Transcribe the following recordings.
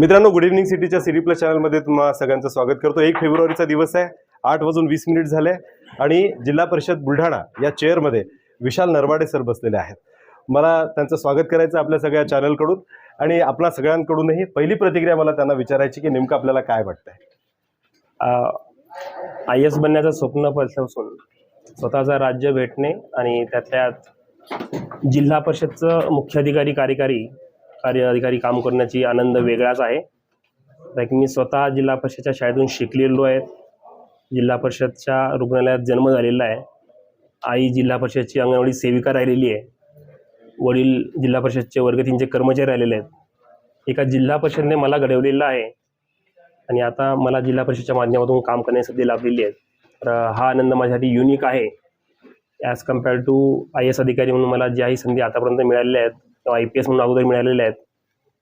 मित्रांनो good evening सिटीच्या city plus चॅनलमध्ये तुम्हा सगळ्यांचं स्वागत करतो. एक फेब्रुवारीचा दिवस आहे. आठ वाजून वीस मिनिट झाले आणि जिल्हा परिषद बुलढाणा या चेअरमध्ये विशाल नरवाडे सर बसलेले आहेत. मला त्यांचं स्वागत करायचं आपल्या सगळ्या चॅनलकडून आणि आपल्या सगळ्यांकडूनही पहिली प्रतिक्रिया मला त्यांना विचारायची की नेमकं आपल्याला काय वाटतंय? आय एस बनण्याचं स्वप्नपासून स्वतःचं राज्य भेटणे आणि त्यातल्या जिल्हा परिषदचं मुख्याधिकारी कार्यकारी कार्य अधिकारी काम करण्याची आनंद वेगळाच आहे. लाईक मी स्वतः जिल्हा परिषदच्या शाळेतून शिकलेलो आहे. जिल्हा परिषदच्या रुग्णालयात जन्म झालेला आहे. आई जिल्हा परिषदची अंगणवाडी सेविका राहिलेली आहे. वडील जिल्हा परिषदचे वर्ग तीनचे कर्मचारी राहिलेले आहेत. एका जिल्हा परिषदने मला घडवलेलं आहे. आणि आता मला जिल्हा परिषदच्या माध्यमातून काम करण्याची संधी लाभलेली आहे. तर हा आनंद माझ्यासाठी युनिक आहे. As compare to I S अधिकारी म्हणून मला ज्याही संधी आतापर्यंत मिळालेल्या आहेत किंवा आय पी एस म्हणून अगोदर मिळालेल्या आहेत.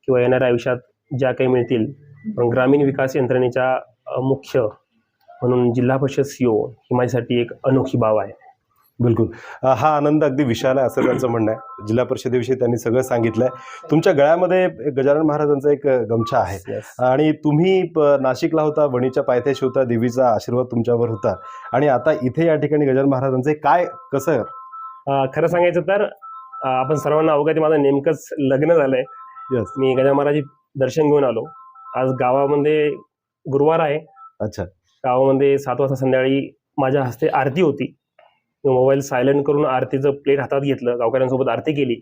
किंवा येणाऱ्या आयुष्यात ज्या काही मिळतील. पण ग्रामीण विकास यंत्रणेच्या मुख्य म्हणून जिल्हा परिषद सी ओ ही माझ्यासाठी एक अनोखी बाब आहे. बिलकुल. हा आनंद अगदी विशाल आहे असं त्यांचं म्हणणं आहे. जिल्हा परिषदेविषयी त्यांनी सगळं सांगितलं आहे तुमच्या गळ्यामध्ये गजानन महाराजांचा एक गमछा आहे. आणि तुम्ही नाशिकला होता वणीच्या पायथ्याशी होता देवीचा आशीर्वाद तुमच्यावर होता. आणि आता इथे या ठिकाणी गजानन महाराजांचे काय कसं? खरं सांगायचं तर आपण सर्वांना अवघात आहे, माझं नेमकंच लग्न झालंय. यस मी गजानन महाराज दर्शन घेऊन आलो. आज गावामध्ये गुरुवार आहे. अच्छा. गावामध्ये सात वाजता संध्याकाळी माझ्या हस्ते आरती होती. मी मोबाईल सायलेंट करून आरतीचं प्लेट हातात घेतलं. गावकऱ्यांसोबत आरती केली.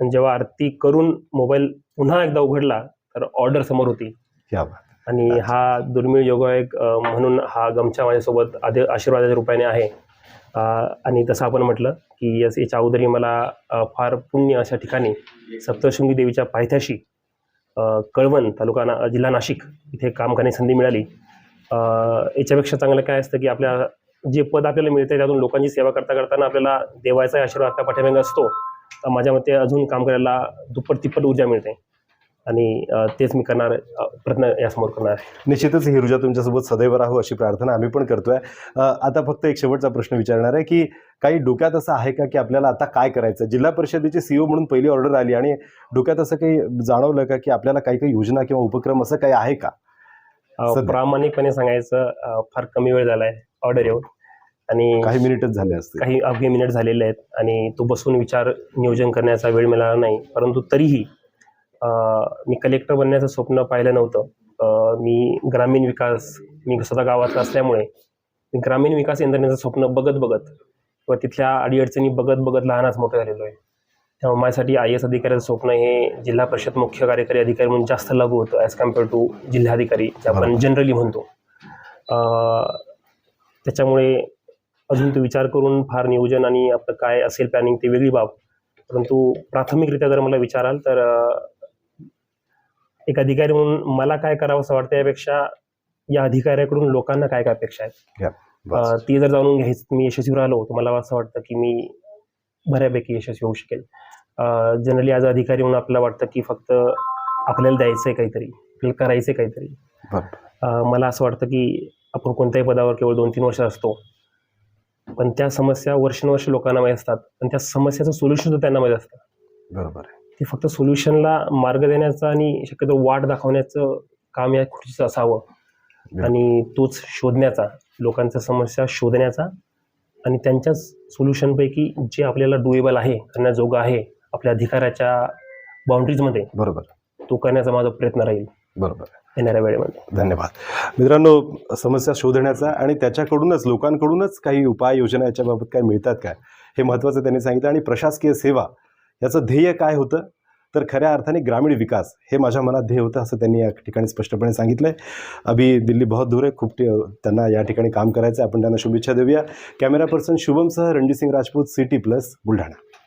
आणि जेव्हा आरती करून मोबाईल पुन्हा एकदा उघडला तर ऑर्डर समोर होती. बात. आणि हा दुर्मिळ योगायोग म्हणून हा गमछा माझ्यासोबत आधी आशीर्वादाच्या रूपाने आहे. आणि तसं आपण म्हटलं की यस याच्या अगोदरही मला फार पुण्य अशा ठिकाणी सप्तशृंगी देवीच्या पायथ्याशी कळवण तालुका ना जिल्हा नाशिक इथे काम करण्याची संधी मिळाली. याच्यापेक्षा चांगलं काय असतं की आपल्या जे पद आपल्याला मिळतं त्यातून लोकांची सेवा करता करताना आपल्याला देवाचा आशीर्वाद आपल्या पाठ्यामागे असतो. तर माझ्या मते अजून काम करायला दुप्पट तिप्पट ऊर्जा मिळते. आणि तेच मी करणार प्रयत्न यासमोर करणार निश्चितच ही ऊर्जा तुमच्यासोबत सदैव राहू अशी प्रार्थना आम्ही पण करतोय. आता फक्त एक शेवटचा प्रश्न विचारणार आहे की काही डोक्यात असं आहे का की आपल्याला आता काय करायचं जिल्हा परिषदेची सीओ म्हणून पहिली ऑर्डर आली आणि डोक्यात असं काही जाणवलं का की आपल्याला काही काही योजना किंवा उपक्रम असं काही आहे का. प्रामाणिकपणे सांगायचं फार कमी वेळ झाला आहे ऑर्डर येऊन. आणि काही मिनिटच झाले असते काही अवघे मिनिट झालेले आहेत आणि तो बसून विचार नियोजन करण्याचा वेळ मिळाला नाही परंतु तरीही मी कलेक्टर बनण्याचं स्वप्न पाहिलं नव्हतं. मी ग्रामीण विकास मी स्वतः गावातला असल्यामुळे मी ग्रामीण विकास यंत्रणेचं स्वप्न बघत बघत किंवा तिथल्या अडीअडचणी बघत बघत लहानच मोठं झालेलो आहे. त्यामुळे माझ्यासाठी आय एस अधिकाऱ्याचं स्वप्न हे जिल्हा परिषद मुख्य कार्यकारी अधिकारी म्हणून जास्त लागू होतं ॲज कंपेअर टू जिल्हाधिकारी जे आपण. जनरली म्हणतो. त्याच्यामुळे अजून तो विचार करून फार नियोजन आणि आपलं काय असेल प्लॅनिंग ते वेगळी बाब. परंतु प्राथमिकरित्या जर मला विचाराल तर एक अधिकारी म्हणून मला काय करावं असं वाटतं यापेक्षा या अधिकाऱ्याकडून लोकांना काय काय अपेक्षा आहेत? ती जर जाणून घ्यायचं मी यशस्वी राहिलो तर मला असं वाटतं की मी बऱ्यापैकी यशस्वी होऊ शकेल. जनरली ॲज अधिकारी म्हणून आपल्याला वाटतं की फक्त आपल्याला द्यायचं आहे काहीतरी आपल्याला करायचं आहे काहीतरी मला असं वाटतं की आपण कोणत्याही पदावर केवळ दोन तीन वर्ष असतो पण त्या समस्या वर्षानुवर्ष लोकांना माहीत असतात पण त्या समस्याचं सोल्युशन त्यांना माहीत असतं. बरोबर आहे. ते फक्त सोल्युशनला मार्ग देण्याचं आणि शक्यतो वाट दाखवण्याचं काम या खुर्चीचं असावं. आणि तोच शोधण्याचा लोकांच्या समस्या शोधण्याचा आणि त्यांच्याच सोल्युशनपैकी जे आपल्याला डुएबल आहे करण्याजोगं आहे आपल्या अधिकाराच्या बाउंड्रीजमध्ये बरोबर. तो करण्याचा माझा प्रयत्न राहील. बरोबर. येणाऱ्या वेळेमध्ये. धन्यवाद. मित्रांनो समस्या शोधण्याचा आणि त्याच्याकडूनच लोकांकडूनच काही उपाययोजना याच्याबाबत काय मिळतात काय हे महत्त्वाचं त्यांनी सांगितलं. आणि प्रशासकीय सेवा याचं ध्येय काय होतं? तर खऱ्या अर्थाने ग्रामीण विकास हे माझ्या मनात ध्येय होतं असं त्यांनी या ठिकाणी स्पष्टपणे सांगितलं आहे अभि दिल्ली बहुत दूर आहे खूप त्यांना या ठिकाणी काम करायचं आहे. आपण त्यांना शुभेच्छा देऊया. कॅमेरा पर्सन शुभमसह रणजितसिंग राजपूत सिटी प्लस बुलढाणा.